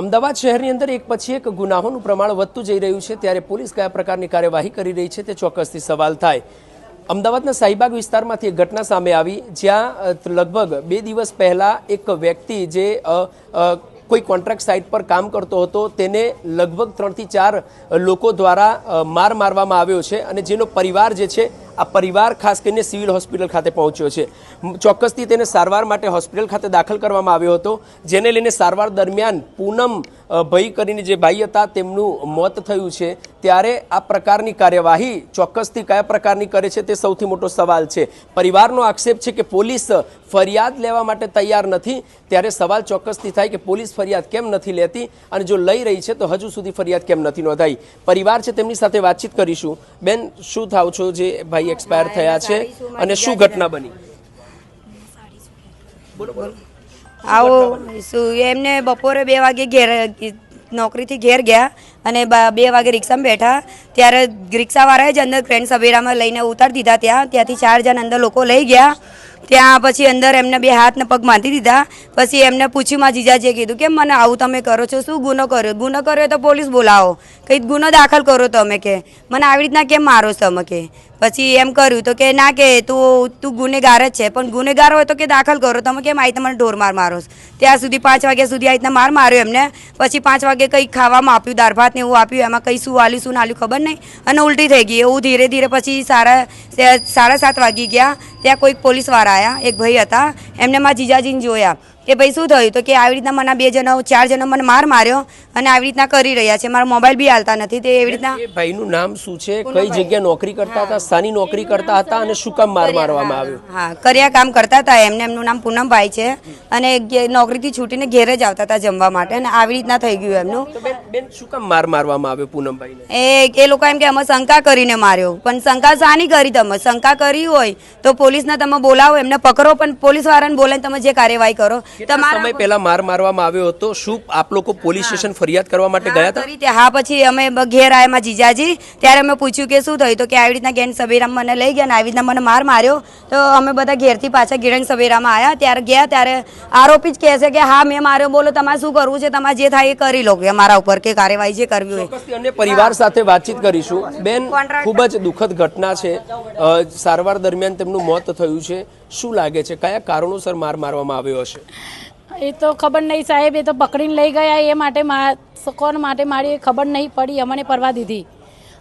અમદાવાદ શહેરની અંદર એક પછી એક ગુનાહોનું પ્રમાણ વધતું જઈ રહ્યું છે. ત્યારે પોલીસ કયા પ્રકારની કાર્યવાહી કરી રહી છે તે ચોક્કસથી સવાલ થાય. અમદાવાદના શાહીબાગ વિસ્તારમાંથી એક ઘટના સામે આવી, જ્યાં લગભગ બે દિવસ પહેલાં એક વ્યક્તિ જે કોઈ કોન્ટ્રાક્ટ સાઇટ પર કામ કરતો હતો, તેને લગભગ ત્રણથી ચાર લોકો દ્વારા માર મારવામાં આવ્યો છે અને જેનો પરિવાર જે છે આ પરિવાર ખાસ કરીને સિવિલ હોસ્પિટલ ખાતે પહોંચ્યો છે. ચોક્કસથી તેને સારવાર માટે હોસ્પિટલ ખાતે દાખલ કરવામાં આવ્યો હતો, જેને લઈને સારવાર દરમિયાન પૂનમ ભઈ કરીને જે ભાઈ હતા તેમનું મોત થયું છે. ત્યારે આ પ્રકારની કાર્યવાહી ચોક્કસથી કયા પ્રકારની કરે છે તે સૌથી મોટો સવાલ છે. પરિવારનો આક્ષેપ છે કે પોલીસ ફરિયાદ લેવા માટે તૈયાર નથી, ત્યારે સવાલ ચોક્કસથી થાય કે પોલીસ ફરિયાદ કેમ નથી લેતી અને જો લઈ રહી છે તો હજુ સુધી ફરિયાદ કેમ નથી નોંધાઈ. પરિવાર છે તેમની સાથે વાતચીત કરીશું. બેન, શું થાવ છો જે ભાઈ એક્સપાયર થયા છે અને શું ઘટના બની? આવો એમને બપોરે બે વાગે ઘેર, નોકરીથી ઘેર ગયા અને બે વાગે રિક્ષામાં બેઠા. ત્યારે રિક્ષાવાળાએ જ અંદર ફ્રેન્ડ સવેરામાં લઈને ઉતારી દીધા ત્યાં. ત્યાંથી ચાર જણ અંદર લોકો લઈ ગયા. ત્યાં પછી અંદર એમને બે હાથ ને પગ બાંધી દીધા. પછી એમને પૂછ્યું, માં જીજાજીએ કીધું કે મને આવું તમે કરો છો? શું ગુનો કર્યો? ગુનો કર્યો તો પોલીસ બોલાવો. કંઈ ગુનો દાખલ કરો તમે કે. મને આવી રીતના કેમ મારો તમે કે? પછી એમ કર્યું તો કે, ના કે, તું તું ગુનેગાર જ છે. પણ ગુનેગાર હોય તો કે દાખલ કરો. તમે કેમ આવી તમને મને ઢોર માર મારો ત્યાં સુધી પાંચ વાગ્યા સુધી આવી રીતના માર માર્યો એમને. પછી પાંચ વાગે કંઈક ખાવામાં આપ્યું, દાળ ભાત ને એવું આપ્યું. એમાં કંઈ શું આલ્યું, શું ના આલ્યું ખબર નહીં. અને ઉલટી થઈ ગઈ. એવું ધીરે ધીરે પછી સારા, સાડા સાત વાગી ગયા. ત્યાં કોઈક પોલીસવાળા આવ્યા એક ભાઈ હતા. એમને મારા જીજાજીને જોયા. કે ભાઈ શું થયું? તો કે આવી રીતના મને બે જણા ચાર જણા મને માર માર્યો અને આવી રીતના કરી રહ્યા છે. મારો મોબાઈલ બી હાલતા નથી. તે એવી રીતના એ ભાઈનું નામ શું છે? કઈ જગ્યા નોકરી કરતા હતા? સાની નોકરી કરતા હતા અને શું કામ માર મારવામાં આવ્યો? હા કર્યા કામ કરતા હતા એમને. એમનું નામ પૂનમભાઈ છે. અને નોકરીથી છૂટીને ઘેરે જ આવતા હતા જમવા માટે અને આવી રીતના થઈ ગયું એમનું. બેન શું કામ માર મારવામાં આવ્યો પૂનમભાઈ એ એ લોકો એમ કે અમે શંકા કરીને માર્યો. પણ શંકા શાની કરી તમે? શંકા કરી હોય તો પોલીસને તમે બોલાવો એમને પકડો પણ પોલીસ વાળાને બોલાવીને તમે જે કાર્યવાહી કરો. સમય પહેલા માર મારવામાં આવ્યો હતો. શું આપ લોકો પોલીસ સ્ટેશન ફરિયાદ કરવા માટે ગયા હતા? હા પછી અમે ઘેર આવ્યા જીજાજી. ત્યારે અમે પૂછ્યું કે શું થયું તો કે આવી રીતના ગેંગ સવેરામાં મને લઈ ગયા ને આવી રીતના મને માર માર્યો. તો અમે બધા ઘેરથી પાછા ગેંગ સવેરામાં આવ્યા ત્યારે ગયા ત્યારે આરોપી જ કહે છે કે હા મેં માર્યો. બોલો તમારે શું કરવું છે? તમારે જે થાય એ કરી લો. કે અમારા ઉપર કે કાર્યવાહી જે કરવી હોય. અને પરિવાર સાથે વાતચીત કરીશું. બેન ખૂબ જ દુઃખદ ઘટના છે. સારવાર દરમિયાન તેમનું મોત થયું છે. શું લાગે છે? કયા કારણોસર માર મારવામાં આવ્યો હશે? એ તો ખબર નહીં સાહેબ એ તો પકડીને લઈ ગયા એ માટે મા- કોણ માટે મારી ખબર નહીં પડી અમને પરવા દીધી.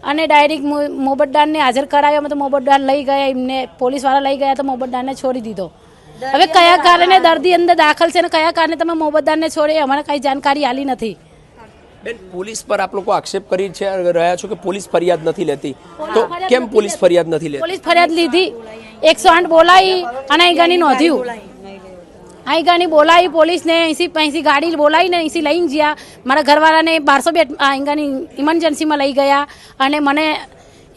અને ડાયરેક્ટ મોબતદારને હાજર કરાયો અમે તો મોબતદાર લઈ ગયા એમને પોલીસવાળા લઈ ગયા તો મોબતદારને છોડી દીધો. હવે કયા કારણે દર્દી અંદર દાખલ છે અને કયા કારણે તમે મોબતદારને છોડે અમને કઈ જાણકારી આલી નથી. બેન પોલીસ પર આપ લોકો આક્ષેપ કરી છે રહ્યા છો કે પોલીસ ફરિયાદ નથી લેતી? તો કેમ પોલીસ ફરિયાદ નથી લેતી? પોલીસ ફરિયાદ લીધી એકસો આઠ બોલાવી અને અહીં ગાની નોંધ્યું. અહીં ગાની બોલાવી પોલીસને અહીંથી અહીંથી ગાડી બોલાવીને અહીંથી લઈને ગયા. મારા ઘરવાળાને બારસો બે અહીં ગાની ઇમરજન્સીમાં લઈ ગયા અને મને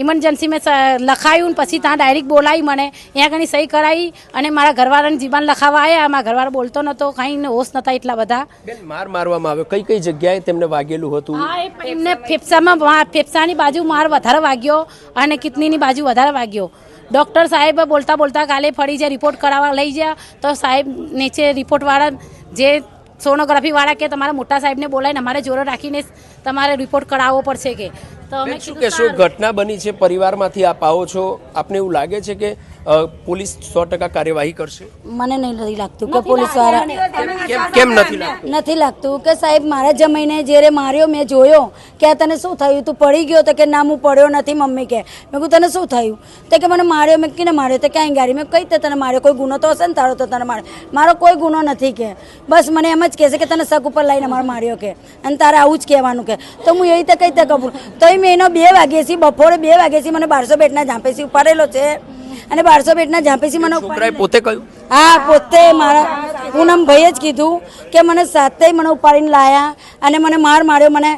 ઇમરજન્સીમાં લખાયું ને પછી ત્યાં ડાયરેક્ટ બોલાવી મને. અહીંયા આગળ સહી કરાવી અને મારા ઘરવાળાને જીવાન લખાવા આવ્યા મારા ઘરવાળો બોલતો નહોતો કાંઈ હોશ નહોતા એટલા બધા. માર મારવામાં આવ્યો. કઈ કઈ જગ્યાએ તેમને વાગેલું હતું? એમને ફેફસામાં ફેફસાની બાજુ માર વધારે વાગ્યો અને કિડનીની બાજુ વધારે વાગ્યો. ડૉક્ટર સાહેબ બોલતા બોલતા કાલે ફરી જે રિપોર્ટ કરાવવા લઈ ગયા તો સાહેબ નીચે રિપોર્ટવાળા જે સોનોગ્રાફીવાળા કે તમારા મોટા સાહેબને બોલાવીને અમારે જોડે રાખીને તમારે રિપોર્ટ કરાવવો પડશે કે. તો અમે શું કીધું કહેશો? ઘટના બની છે પરિવારમાંથી આપ આવો છો? આપને એવું લાગે છે કે પોલીસ સો ટકા કાર્યવાહી કરશે? મને નહીં નથી લાગતું કે પોલીસવાળા કેમ કેમ નથી લાગતું? નથી લાગતું કે સાહેબ મારા જમાઈને જ્યારે માર્યો મેં જોયો કે આ તને શું થયું? તું પડી ગયો તો કે ના હું પડ્યો નથી મમ્મી કે. મેં કહું તને શું થયું? તો કે મને માર્યો. મેં કીને માર્યો? તો ક્યાંય ગાડી મેં કઈ તને માર્યો. કોઈ ગુનો તો હશે ને તારો તો તને માર્યો. મારો કોઈ ગુનો નથી કે. બસ મને એમ જ કહે છે કે તને શક ઉપર લઈને મારો માર્યો કે. અને તારે આવું જ કહેવાનું કે. તો હું એ રીતે કઈ રીતે કહું. તો મેં એનો બે વાગ્યાથી બપોરે બે વાગ્યાથી મને બારસો બેટના ઝાંપેથી ઉપાડેલો છે. અને બારસો બેટના ઝાંપેથી મને પોતે કહ્યું હા પોતે મારા પૂનમ ભાઈએ જ કીધું કે મને સાથે મને ઉપાડીને લાયા અને મને માર માર્યો મને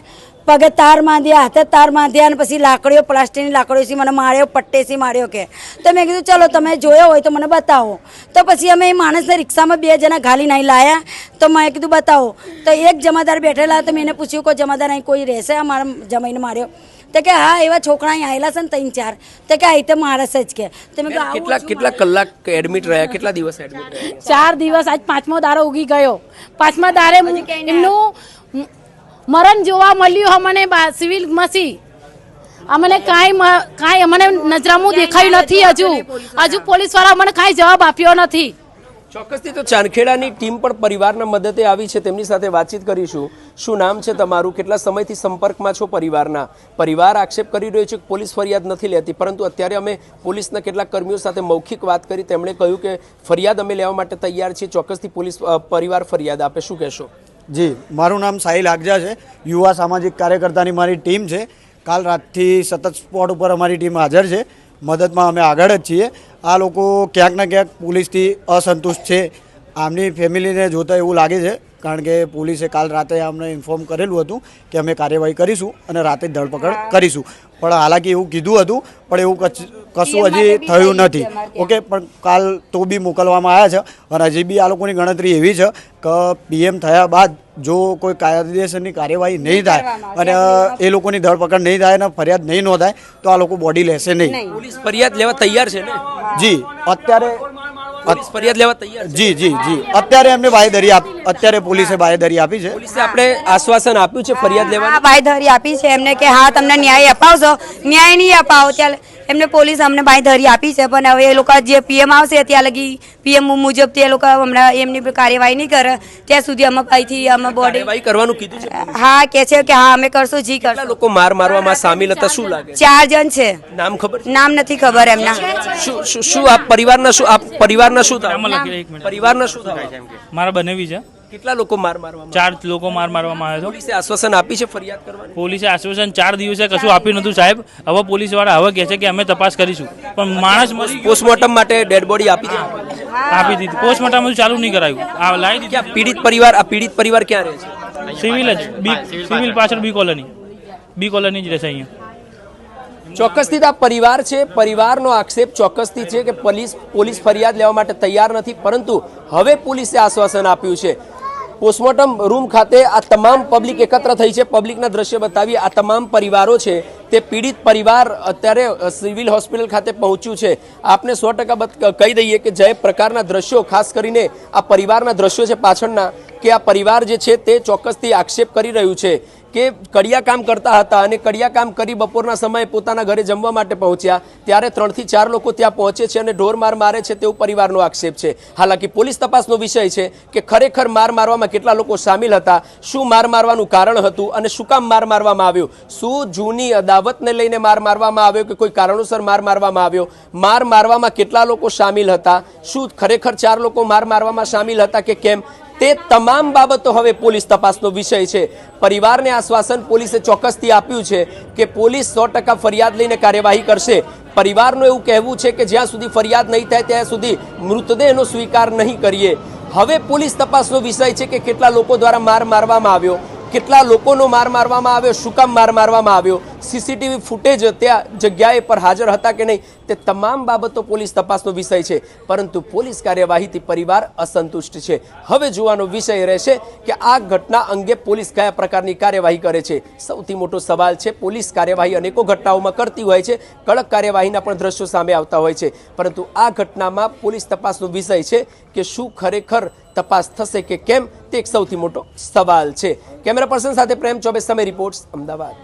પગે તાર બાંધ્યા હાથે તાર બાંધ્યા અને પછી લાકડીઓ પ્લાસ્ટિકની લાકડીઓથી મને માર્યો પટ્ટેથી માર્યો કે. તો મેં કીધું ચલો તમે જોયો હોય તો મને બતાવો. તો પછી અમે એ માણસને રિક્ષામાં બે જણા ઘાલી નહીં લાયા. તો મેં કીધું બતાવો. તો એક જમાદાર બેઠેલા તો મેં એને પૂછ્યું કોઈ જમાદાર અહીં કોઈ રહેશે આ મારા જમાઈને માર્યો? તો કે હા એવા છોકરા અહીં આવેલા છે ને ત્રણ ચાર. તો કે આ રીતે માણસ જ કે. તમે કેટલા કેટલા કલાક એડમિટ રહ્યા? કેટલા દિવસ એડમિટ ચાર દિવસ આજ પાંચમો દારો ઉગી ગયો. પાંચમા દારે એમનું મરણ જોવા મળ્યું અમને બા- મસી. અમને કાંઈ કાંઈ અમને નજરામું દેખાયું નથી હજુ. હજુ પોલીસવાળા અમને કાંઈ જવાબ આપ્યો નથી. ચોક્કસથી તો ચાંદખેડાની ટીમ પણ પરિવારના મદદે આવી છે. તેમની સાથે વાતચીત કરીશું. શું નામ છે તમારું? કેટલા સમયથી સંપર્કમાં છો પરિવારના? પરિવાર આક્ષેપ કરી રહ્યો છે કે પોલીસ ફરિયાદ નથી લેતી, પરંતુ અત્યારે અમે પોલીસના કેટલાક કર્મીઓ સાથે મૌખિક વાત કરી. તેમણે કહ્યું કે ફરિયાદ અમે લેવા માટે તૈયાર છીએ. ચોક્કસથી પોલીસ પરિવાર ફરિયાદ આપે. શું કહેશો? જી, મારું નામ સાહિલ આગજા છે. યુવા સામાજિક કાર્યકર્તાની મારી ટીમ છે. કાલ રાતથી સતત સ્પોટ ઉપર અમારી ટીમ હાજર છે. મદદમાં અમે આગળ જ છીએ. આ લોકો ક્યાંક ને ક્યાંક પોલીસથી અસંતુષ્ટ છે. આમની ફેમિલીને જોતા એવું લાગે છે કારણ કે પોલીસે કાલ રાતે અમને ઇન્ફોર્મ કરેલું હતું કે અમે કાર્યવાહી કરીશું અને રાતે ધરપકડ કરીશું. પણ હાલાકી એવું કીધું હતું પણ એવું કશું હજી થયું નથી. ઓકે પણ કાલ તો બી મોકલવામાં આવ્યા છે અને હજી બી આ લોકોની ગણતરી એવી છે કે પીએમ થયા બાદ જો કોઈ કાયદેસરની કાર્યવાહી નહીં થાય અને એ લોકોની ધરપકડ નહીં થાય અને ફરિયાદ નહીં નોંધાય તો આ લોકો બોડી લેશે નહીં. પોલીસ ફરિયાદ લેવા તૈયાર છે ને? જી અત્યારે ફરિયાદ લેવા તૈયાર જી જી જી. અત્યારે એમને બાહેધરી આપ અત્યારે પોલીસે બાહેધરી આપી છે. પોલીસે આપણે આશ્વાસન આપ્યું છે ફરિયાદ લેવા હા આપી છે એમને કે હા તમને ન્યાય અપાવશો ન્યાય નહીં અપાવો ત્યારે એમને પોલીસ અમને બાંયધરી આપી છે પણ હવે એ લોકો જે પીએમ આવશે ત્યાં લગી પીએમ મુજબ તે લોકો હમણાં એમની કાર્યવાહી નહીં કરે. ત્યાં સુધી અમે અહીંથી અમે બોડી કરવાનું કીધું છે હા કે છે કે હા અમે કરશું જી કરશું. લોકો માર મારવામાં સામેલ હતા શું લાગે? ચાર જણ છે. નામ ખબર નામ નથી ખબર એમના. શું શું આપ પરિવારના શું આપ પરિવારના શું થાય પરિવારના શું થાય મારા બનેવી છે. કેટલા લોકો માર મારવામાં ચાર લોકો માર મારવામાં આવ્યા પોલીસે આશ્વાસન આપી છે ફરિયાદ કરવાની? પોલીસે આશ્વાસન ચાર દિવસે કશું આપ્યું નતું સાહેબ. હવે પોલીસવાળા હવે કહે છે કે અમે તપાસ કરીશું. પણ માણસ પોસ્ટમોર્ટમ માટે ડેડ બોડી આપી છે આપી દીધી. પોસ્ટમોર્ટમ ચાલુ નહીં કરાયું. આ લાવી દીધી. પીડિત પરિવાર આ પીડિત પરિવાર ક્યાં રહે છે? સિવિલ જ. બી સિવિલ પાછળ બી કોલોની. બી કોલોની જ રહેશે અહીંયા. ચોક્કસથી આ પરિવાર છે. પરિવારનો આક્ષેપ ચોક્કસથી છે કે પોલીસ પોલીસ ફરિયાદ લેવા માટે તૈયાર નથી. પરંતુ હવે પોલીસે આશ્વાસન આપ્યું છે. પોસ્ટમોર્ટમ રૂમ ખાતે આ તમામ પબ્લિક એકત્ર થઈ છે. પબ્લિકના દ્રશ્ય બતાવી આ તમામ પરિવારો છે, તે પીડિત પરિવાર અત્યારે સિવિલ હોસ્પિટલ ખાતે પહોંચ્યું છે. આપને સો ટકા કહી દઈએ કે જે પ્રકારના દ્રશ્યો, ખાસ કરીને આ પરિવારના દ્રશ્યો છે પાછળના, કે આ પરિવાર જે છે તે ચોક્કસથી આક્ષેપ કરી રહ્યું છે. કે કડિયા કામ કરતા હતા અને કડિયા કામ કરી બપોરના સમયે પોતાના ઘરે જમવા માટે પહોંચ્યા, ત્યારે ત્રણથી ચાર લોકો ત્યાં પહોંચે છે અને ઢોરમાર મારે છે તેવું પરિવારનો આક્ષેપ છે. હાલાકી પોલીસ તપાસનો વિષય છે કે ખરેખર માર મારવામાં કેટલા લોકો સામેલ હતા, શું માર મારવાનું કારણ હતું અને શું કામ માર મારવામાં આવ્યો? શું જૂની અદાવતને લઈને માર મારવામાં આવ્યો કે કોઈ કારણોસર માર મારવામાં આવ્યો? માર મારવામાં કેટલા લોકો સામેલ હતા? શું ખરેખર ચાર લોકો માર મારવામાં સામેલ હતા કે કેમ? તે તમામ બાબતો હવે પોલીસ તપાસનો વિષય છે. પરિવારને આશ્વાસન પોલીસે ચોક્કસથી આપ્યું છે કે પોલીસ સો ટકા ફરિયાદ લઈને કાર્યવાહી કરશે. પરિવારનું એવું કહેવું છે કે જ્યાં સુધી ફરિયાદ નહીં થાય ત્યાં સુધી મૃતદેહનો સ્વીકાર નહીં કરીએ. હવે પોલીસ તપાસનો વિષય છે કે કેટલા લોકો દ્વારા માર મારવામાં આવ્યો. કેટલા લોકોનો માર મારવામાં આવ્યો, શું કામ માર મારવામાં આવ્યો? સીસીટીવી ફૂટેજ ત્યાં જગ્યાએ પર હાજર હતા કે નહીં? તે તમામ બાબતો પોલીસ તપાસનો વિષય છે. પરંતુ પોલીસ કાર્યવાહીથી પરિવાર અસંતુષ્ટ છે. હવે જોવાનો વિષય રહેશે કે આ ઘટના અંગે પોલીસ કયા પ્રકારની કાર્યવાહી કરે છે. સૌથી મોટો સવાલ છે, પોલીસ કાર્યવાહી અનેકો ઘટનાઓમાં કરતી હોય છે. કડક કાર્યવાહીના પણ દ્રશ્યો સામે આવતા હોય છે. પરંતુ આ ઘટનામાં પોલીસ તપાસનો વિષય છે કે શું ખરેખર તપાસ થશે કે કેમ? તે એક સૌથી મોટો સવાલ છે. કેમેરા પર્સન સાથે પ્રેમ ચોબે સમય રિપોર્ટ્સ, અમદાવાદ.